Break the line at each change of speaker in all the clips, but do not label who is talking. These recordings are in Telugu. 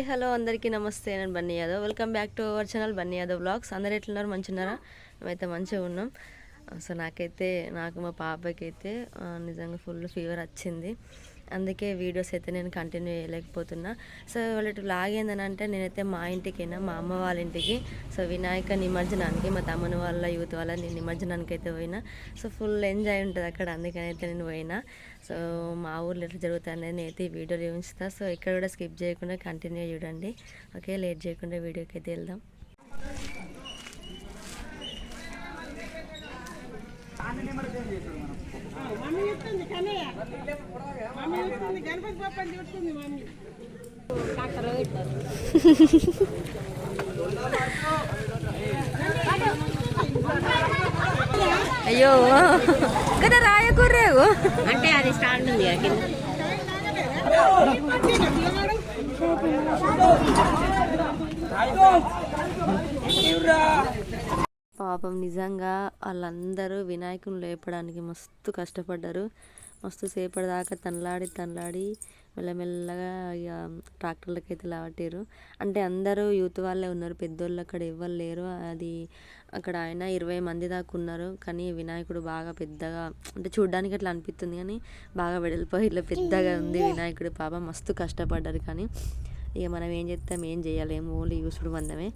హాయ్ హలో అందరికీ నమస్తే. నేను Bunny Yadav. Welcome back to our channel Bunny Yadav vlogs అందరు ఎట్లున్నారు? మంచిగున్నారా? మేమైతే మంచిగా ఉన్నాం. సో నాకైతే నాకు మా పాపకి అయితే నిజంగా ఫుల్ ఫీవర్ వచ్చింది. అందుకే వీడియోస్ అయితే నేను కంటిన్యూ చేయలేకపోతున్నా. సో వాళ్ళ లాగ్ అంటే నేనైతే మా ఇంటికైనా మా అమ్మ వాళ్ళ ఇంటికి సో వినాయక నిమజ్జనానికి మా తమ్ముని వాళ్ళ యూత్ వాళ్ళ నేను నిమజ్జనానికి అయితే పోయినా. సో ఫుల్ ఎంజాయ్ ఉంటుంది అక్కడ అందుకని అయితే నేను పోయినా. సో మా ఊర్లో ఎట్లా జరుగుతుంది నేను అయితే ఈ వీడియోలో ఉంచుతా సో ఇక్కడ కూడా స్కిప్ చేయకుండా కంటిన్యూ చూడండి. ఓకే లేట్ చేయకుండా వీడియోకి అయితే వెళ్దాం.
మమ్మీ
అయ్యో. కదా రాయకూరేవు
అంటే అది స్టాండ్ ఉంది
పాపం నిజంగా వాళ్ళందరూ వినాయకుని లేపడానికి మస్తు కష్టపడ్డారు. మస్తు సేపటి దాకా తనలాడి తనలాడి మెల్లమెల్లగా ఇక ట్రాక్టర్లకు అయితే లావట్టారు అంటే అందరూ యూత్ వాళ్ళే ఉన్నారు. పెద్దోళ్ళు అక్కడ ఎవ్వరు లేరు. అది అక్కడ ఆయన ఇరవై మంది దాకా ఉన్నారు. కానీ వినాయకుడు బాగా పెద్దగా అంటే చూడ్డానికి అట్లా అనిపిస్తుంది కానీ బాగా వెడల్పోయి ఇట్లా పెద్దగా ఉంది వినాయకుడు పాప. మస్తు కష్టపడ్డారు కానీ ఇక మనం ఏం చేస్తాం ఏం చేయలేము ఓన్లీ యూసుడు మందమే.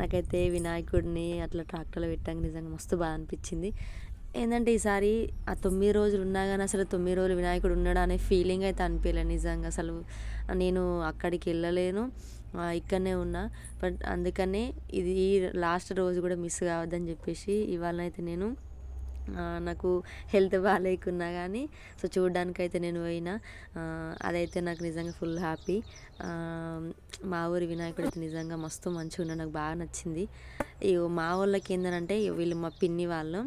నాకైతే వినాయకుడిని అట్లా ట్రాక్టర్లో పెట్టాక నిజంగా మస్తు బాగా అనిపించింది ఏంటంటే ఈసారి ఆ తొమ్మిది రోజులు ఉన్నా కానీ అసలు తొమ్మిది రోజులు వినాయకుడు ఉన్నాడు అనే ఫీలింగ్ అయితే అనిపించలేదు నిజంగా. అసలు నేను అక్కడికి వెళ్ళలేను ఇక్కడనే ఉన్నా. బట్ అందుకనే ఇది లాస్ట్ రోజు కూడా మిస్ కావద్దని చెప్పేసి ఇవాళనైతే నేను నాకు హెల్త్ బాగాలేకున్నా కానీ సో చూడడానికైతే నేను పోయినా. అదైతే నాకు నిజంగా ఫుల్ హ్యాపీ మా ఊరి వినాయకుడు అయితే నిజంగా మస్తు మంచిగా ఉన్నాడు నాకు బాగా నచ్చింది. ఇగో మా వాళ్ళకి ఏంటంటే వీళ్ళు మా పిన్ని వాళ్ళు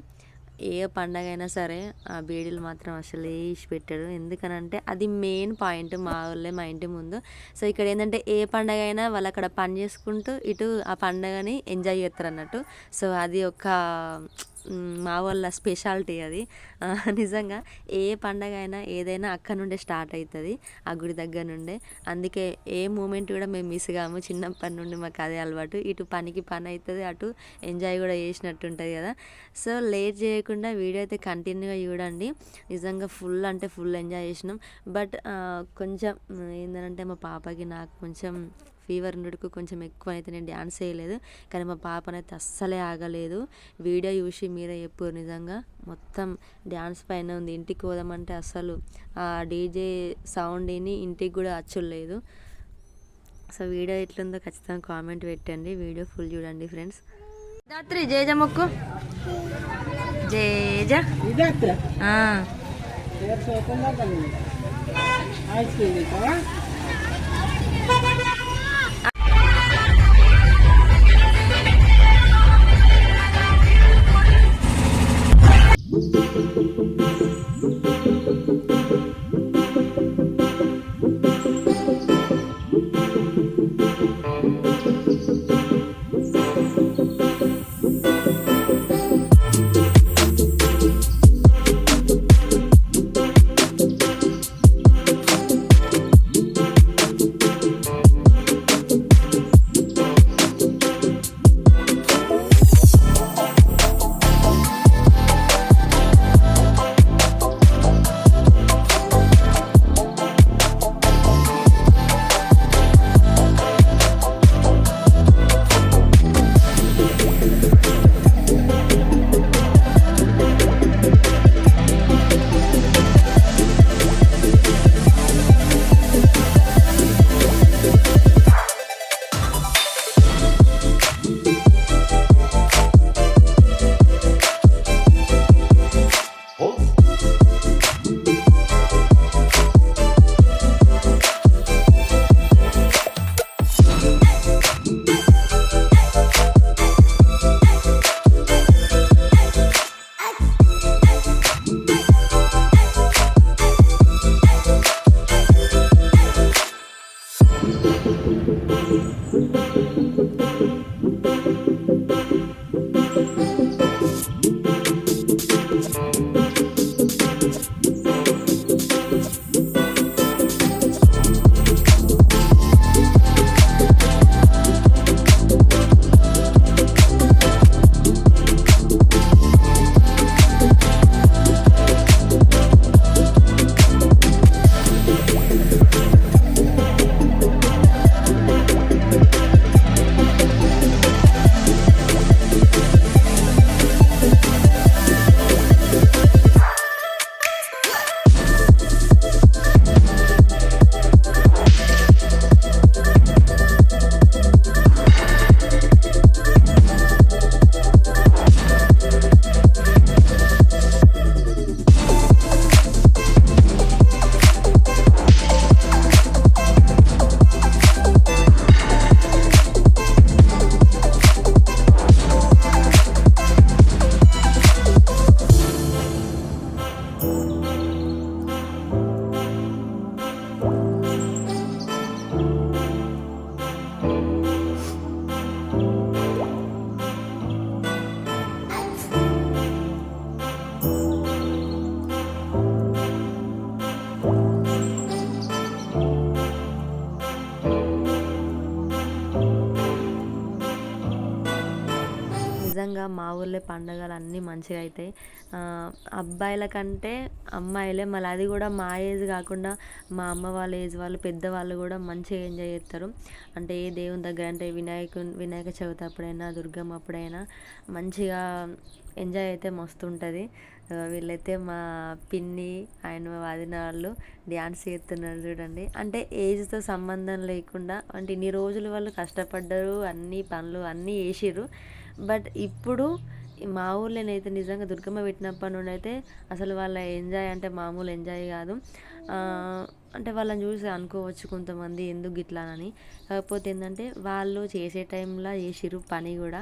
ఏ పండగ అయినా సరే ఆ బీడీలు మాత్రం అసలు వేసి పెట్టాడు ఎందుకనంటే అది మెయిన్ పాయింట్ మా వాళ్ళే మా ఇంటి ముందు. సో ఇక్కడ ఏంటంటే ఏ పండగ అయినా వాళ్ళు అక్కడ పని చేసుకుంటూ ఇటు ఆ పండగని ఎంజాయ్ చేస్తారు అన్నట్టు సో అది ఒక మా వాళ్ళ స్పెషాలిటీ అది. నిజంగా ఏ పండగ అయినా ఏదైనా అక్కడ నుండే స్టార్ట్ అవుతుంది ఆ గుడి దగ్గర నుండే. అందుకే ఏ మూమెంట్ కూడా మేము మిస్ కాము. చిన్నప్పటి నుండి మాకు అదే అలవాటు. ఇటు పనికి పని అవుతుంది అటు ఎంజాయ్ కూడా చేసినట్టు ఉంటుంది కదా. సో లేట్ చేయకుండా వీడియో అయితే కంటిన్యూగా చూడండి. నిజంగా ఫుల్ అంటే ఫుల్ ఎంజాయ్ చేసినాం. బట్ కొంచెం ఏంటంటే మా పాపకి నాకు కొంచెం ఫీవర్ ఉండడుకు కొంచెం ఎక్కువ అయితే నేను డ్యాన్స్ చేయలేదు. కానీ మా పాపనైతే అస్సలే ఆగలేదు. వీడియో చూసి మీరే చెప్పు నిజంగా. మొత్తం డ్యాన్స్ పైన ఉంది. ఇంటికి పోదామంటే అస్సలు ఆ డీజే సౌండ్ విని ఇంటికి కూడా అచ్చులేదు సో వీడియో ఎట్లుందో ఖచ్చితంగా కామెంట్ పెట్టండి. వీడియో ఫుల్ చూడండి ఫ్రెండ్స్. రాత్రి జేజ మొక్కు. జేజ.
ఐస్ క్రీమ్
నిజంగా మా ఊళ్ళో పండగలు అన్నీ మంచిగా అవుతాయి అబ్బాయిల కంటే అమ్మాయిలే మళ్ళీ అది కూడా మా ఏజ్ కాకుండా మా అమ్మ వాళ్ళ ఏజ్ వాళ్ళు పెద్దవాళ్ళు కూడా మంచిగా ఎంజాయ్ చేస్తారు. అంటే ఏ దేవుని దగ్గర అంటే వినాయకు వినాయక చవితి అప్పుడైనా దుర్గమ్మ అప్పుడైనా మంచిగా ఎంజాయ్ అయితే మస్తు ఉంటుంది. వీళ్ళైతే మా పిన్ని ఆయన వాదిన వాళ్ళు డ్యాన్స్ చేస్తున్నారు చూడండి. అంటే ఏజ్తో సంబంధం లేకుండా అంటే ఇన్ని రోజులు వాళ్ళు కష్టపడ్డారు అన్ని పనులు అన్నీ చేసిర్రు. బట్ ఇప్పుడు మా ఊళ్ళోనైతే నిజంగా దుర్గమ్మ పెట్టినప్పటి నుండి అయితే అసలు వాళ్ళ ఎంజాయ్ అంటే మామూలు ఎంజాయ్ కాదు. అంటే వాళ్ళని చూసి అనుకోవచ్చు కొంతమంది ఎందుకు ఇట్లానని కాకపోతే ఏంటంటే వాళ్ళు చేసే టైంలో చేసిరు పని కూడా.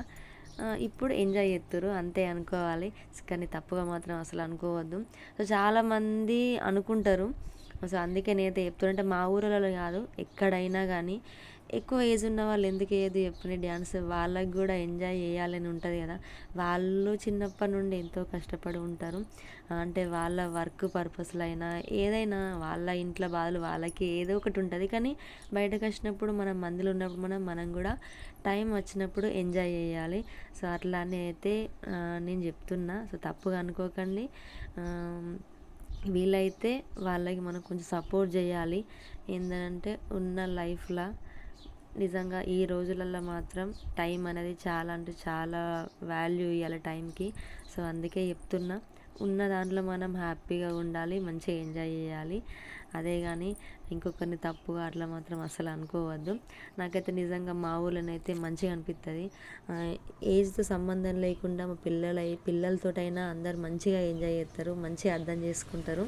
ఇప్పుడు ఎంజాయ్ చేస్తారు అంతే అనుకోవాలి. కానీ తప్పుగా మాత్రం అసలు అనుకోవద్దు. సో చాలామంది అనుకుంటారు. సో అందుకే నేను చెప్తున్నా అంటే మా ఊరిలో కాదు ఎక్కడైనా కానీ ఎక్కువ ఏజ్ ఉన్న వాళ్ళు ఎందుకు ఏది చెప్పని డ్యాన్స్ వాళ్ళకి కూడా ఎంజాయ్ చేయాలని ఉంటుంది కదా. వాళ్ళు చిన్నప్పటి నుండి ఎంతో కష్టపడి ఉంటారు. అంటే వాళ్ళ వర్క్ పర్పస్లైనా అయినా ఏదైనా వాళ్ళ ఇంట్లో బాధలు వాళ్ళకి ఏదో ఒకటి ఉంటుంది. కానీ బయటకు వచ్చినప్పుడు మనం మందులు ఉన్నప్పుడు మనం మనం కూడా టైం వచ్చినప్పుడు ఎంజాయ్ చేయాలి. సో అట్లానే అయితే నేను చెప్తున్నా. సో తప్పుగా అనుకోకండి. వీలైతే వాళ్ళకి మనం కొంచెం సపోర్ట్ చేయాలి. ఏంటంటే ఉన్న లైఫ్లో నిజంగా ఈ రోజులలో మాత్రం టైం అనేది చాలా అంటే చాలా వాల్యూ ఇవ్వాలి టైంకి. సో అందుకే చెప్తున్నా ఉన్న దాంట్లో మనం హ్యాపీగా ఉండాలి మంచిగా ఎంజాయ్ చేయాలి. అదే కానీ ఇంకొకరిని తప్పుగా అట్లా మాత్రం అసలు అనుకోవద్దు. నాకైతే నిజంగా మా ఊళ్ళోనైతే మంచిగా అనిపిస్తుంది ఏజ్తో సంబంధం లేకుండా మా పిల్లల పిల్లలతోటైనా అందరు మంచిగా ఎంజాయ్ చేస్తారు మంచిగా అర్థం చేసుకుంటారు.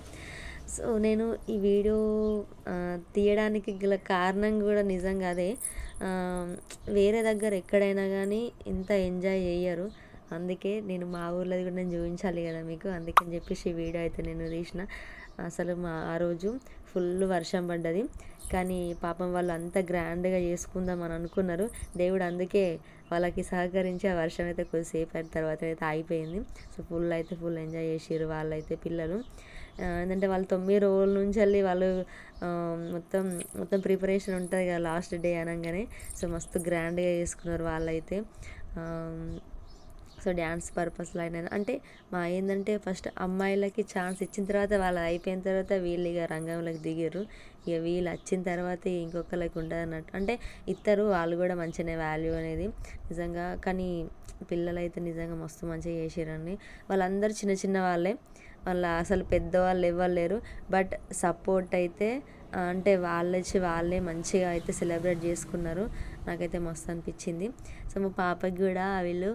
సో నేను ఈ వీడియో తీయడానికి గల కారణం కూడా నిజంగా అదే వేరే దగ్గర ఎక్కడైనా కానీ ఇంత ఎంజాయ్ చేయరు అందుకే నేను మా ఊర్లో కూడా నేను చూపించాలి కదా మీకు. అందుకని చెప్పేసి ఈ వీడియో అయితే నేను తీసిన. అసలు మా ఆ రోజు ఫుల్ వర్షం పడ్డది. కానీ పాపం వాళ్ళు అంత గ్రాండ్గా చేసుకుందాం అని అనుకున్నారు. దేవుడు అందుకే వాళ్ళకి సహకరించి ఆ వర్షం అయితే కొద్దిసేపు అయిన తర్వాత అయితే ఆగిపోయింది. సో ఫుల్ అయితే ఫుల్ ఎంజాయ్ చేసారు వాళ్ళైతే పిల్లలు. ఏంటంటే వాళ్ళు తొమ్మిది రోజుల నుంచి వెళ్ళి వాళ్ళు మొత్తం మొత్తం ప్రిపరేషన్ ఉంటుంది కదా లాస్ట్ డే అనగానే. సో మస్తు గ్రాండ్గా చేసుకున్నారు వాళ్ళైతే. సో డ్యాన్స్ పర్పస్లో అయినా అంటే మా ఏంటంటే ఫస్ట్ అమ్మాయిలకి ఛాన్స్ ఇచ్చిన తర్వాత వాళ్ళు అయిపోయిన తర్వాత వీళ్ళు ఇక రంగంలోకి దిగారు. ఇక వీళ్ళు వచ్చిన తర్వాత ఇంకొకరికి ఉండదు అన్నట్టు. అంటే ఇద్దరు వాళ్ళు కూడా మంచిగానే వాల్యూ అనేది. నిజంగా కానీ పిల్లలైతే నిజంగా మస్తు మంచిగా చేసారండి వాళ్ళందరూ చిన్న చిన్న వాళ్ళే. వాళ్ళ అసలు పెద్దవాళ్ళు ఇవ్వలేరు లేరు. బట్ సపోర్ట్ అయితే అంటే వాళ్ళొచ్చి వాళ్ళే మంచిగా అయితే సెలబ్రేట్ చేసుకున్నారు. నాకైతే మస్తు అనిపించింది. సో మా పాపకి కూడా వీళ్ళు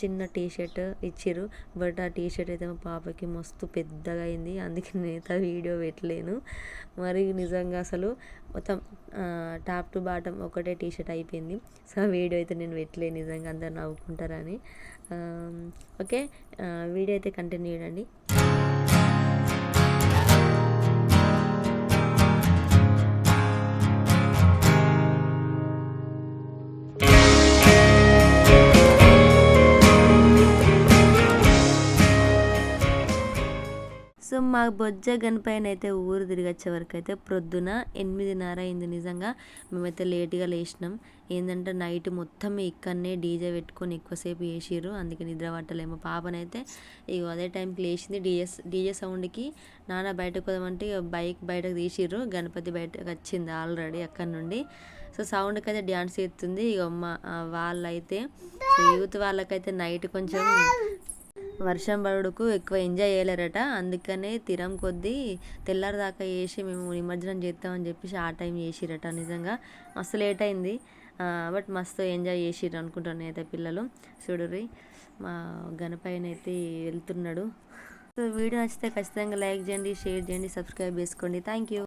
చిన్న టీ షర్ట్ ఇచ్చిర్రు. బట్ ఆ టీ షర్ట్ అయితే మా పాపకి మస్తు పెద్దగా అయింది. అందుకే నేనైతే వీడియో పెట్టలేను. మరి నిజంగా అసలు మొత్తం టాప్ టు బాటమ్ ఒకటే టీ షర్ట్ అయిపోయింది. సో ఆ వీడియో అయితే నేను పెట్టలేను నిజంగా అందరు నవ్వుకుంటారని. ఓకే? వీడియో అయితే కంటిన్యూ చేయండి. మా బొజ్జ గనిపైన అయితే ఊరు తిరిగొచ్చే వరకు అయితే ప్రొద్దున ఎనిమిదిన్నర అయింది నిజంగా. మేమైతే లేట్గా లేచినాం. ఏంటంటే నైట్ మొత్తం ఇక్కడనే డీజే పెట్టుకొని ఎక్కువసేపు వేసిర్రు అందుకే నిద్ర పట్టలేము. పాపనైతే ఇక అదే టైంకి లేచింది డీజే డీజే సౌండ్కి. నాన్న బయటకు పోదామంటే బైక్ బయటకు తీసిర్రు. గణపతి బయటకు వచ్చింది ఆల్రెడీ అక్కడ నుండి. సో సౌండ్కి అయితే డ్యాన్స్ చేస్తుంది. ఇక మా వాళ్ళైతే యూత్ వాళ్ళకైతే నైట్ కొంచెం వర్షం పడుడుకు ఎక్కువ ఎంజాయ్ చేయలేరట. అందుకనే తీరం కొద్దీ తెల్లారి దాకా మేము నిమజ్జనం చేస్తామని చెప్పేసి ఆ టైం చేసిరట నిజంగా. మస్తు లేట్ అయింది. బట్ మస్తు ఎంజాయ్ చేసిర్రు అనుకుంటాను అయితే పిల్లలు. చూడుర్రి మా గణపైన అయితే వెళ్తున్నాడు. సో వీడియో నచ్చితే ఖచ్చితంగా లైక్ చేయండి షేర్ చేయండి సబ్స్క్రైబ్ చేసుకోండి. Thank you.